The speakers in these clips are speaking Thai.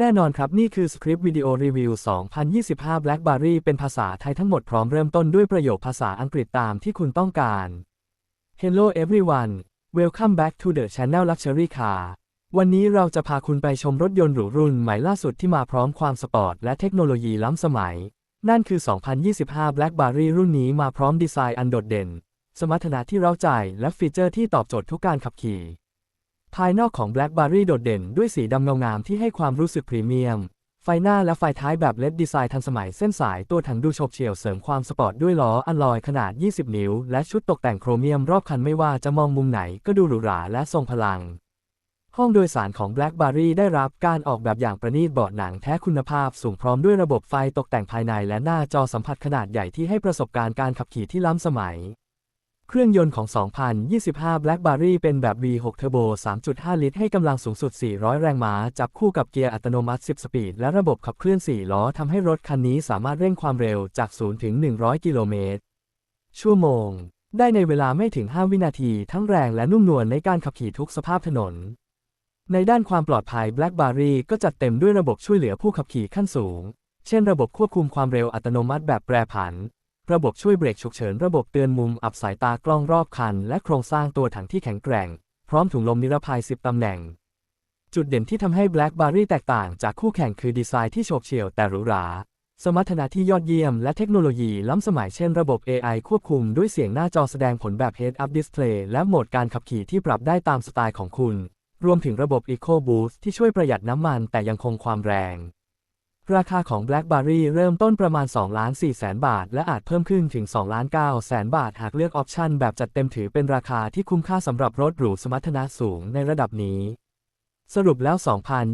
แน่นอนครับ นี่คือสคริปต์วิดีโอรีวิว 2025 BlackBerry เป็นภาษาไทยทั้งหมดพร้อมเริ่มต้นด้วยประโยคภาษาอังกฤษตามที่คุณต้องการ Hello everyone welcome back to the channel Luxury Car วันนี้เราจะพาคุณไปชมรถยนต์หรูรุ่นใหม่ล่าสุดที่มาพร้อมความสปอร์ตและเทคโนโลยีล้ำสมัย นั่นคือ 2025 BlackBerry รุ่นนี้มาพร้อมดีไซน์อันโดดเด่น สมรรถนะที่เร้าใจและฟีเจอร์ที่ตอบโจทย์ทุกการขับขี่ ภายนอกของ BlackBerry โดดเด่นด้วยสีดำเงางามที่ให้ความรู้สึกพรีเมียม ไฟหน้าและไฟท้ายแบบเลดดีไซน์ทันสมัยเส้นสายตัวถังดูโฉบเฉี่ยวเสริมความสปอร์ตด้วยล้ออัลลอยขนาด 20 นิ้ว และชุดตกแต่งโครเมียมรอบคันไม่ว่าจะมองมุมไหนก็ดูหรูหราและทรงพลัง ห้องโดยสารของ BlackBerry ได้รับการออกแบบอย่างประณีตเบาะหนังแท้คุณภาพสูงพร้อมด้วยระบบไฟตกแต่งภายในและหน้าจอสัมผัสขนาดใหญ่ที่ให้ประสบการณ์การขับขี่ที่ล้ำสมัย เครื่องยนต์ของ 2025 BlackBerry เป็นแบบ V6 Turbo 3.5 ลิตร ให้กำลังสูงสุด 400 แรงม้า จับคู่กับเกียร์อัตโนมัติ 10 สปีด และระบบขับเคลื่อน 4 ล้อทำให้รถคันนี้สามารถเร่งความเร็วจาก 0 ถึง 100 กิโลเมตร ชั่วโมง ได้ในเวลาไม่ถึง 5 วินาที ทั้งแรงและนุ่มนวลในการขับขี่ทุกสภาพถนน ในด้านความปลอดภัย BlackBerry ก็จัดเต็มด้วยระบบช่วยเหลือผู้ขับขี่ขั้นสูง เช่น ระบบควบคุมความเร็วอัตโนมัติแบบแปรผัน ระบบช่วยเบรกฉุกเฉินระบบเตือนมุมอับสายตากล้องรอบคัน และโครงสร้างตัวถังที่แข็งแกร่ง พร้อมถุงลมนิรภัย 10 ตำแหน่ง จุดเด่นที่ทำให้ BlackBerry แตกต่างจากคู่แข่งคือดีไซน์ที่โฉบเฉี่ยวแต่หรูหรา สมรรถนะที่ยอดเยี่ยมและเทคโนโลยีล้ำสมัยเช่นระบบ AI ควบคุมด้วยเสียงหน้าจอแสดงผลแบบ Head-Up Display และโหมดการขับขี่ที่ปรับได้ตามสไตล์ของคุณ รวมถึงระบบ Eco Boost ที่ช่วยประหยัดน้ำมันแต่ยังคงความแรง ราคาของ BlackBerry เริ่มต้นประมาณ2ล้าน4แสนบาท และอาจเพิ่มขึ้นถึง2ล้าน9แสนบาท หากเลือกออปชันแบบจัดเต็มถือเป็นราคาที่คุ้มค่าสำหรับรถหรูสมรรถนะสูงในระดับนี้ สรุปแล้ว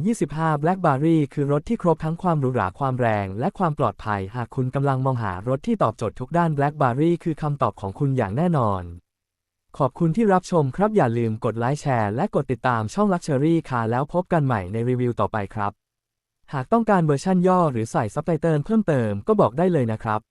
2025 BlackBerry คือรถที่ครบทั้งความหรูหราความแรง และความปลอดภัย หากคุณกำลังมองหารถที่ตอบโจทย์ทุกด้าน BlackBerry คือคำตอบของคุณอย่างแน่นอน ขอบคุณที่รับชมครับอย่าลืมกดไลค์แชร์และกดติดตามช่อง Luxury Car แล้วพบกันใหม่ในรีวิวต่อไปครับ หากต้องการเวอร์ชั่นย่อหรือใส่ซับไตเติลเพิ่มเติมก็บอกได้เลยนะครับ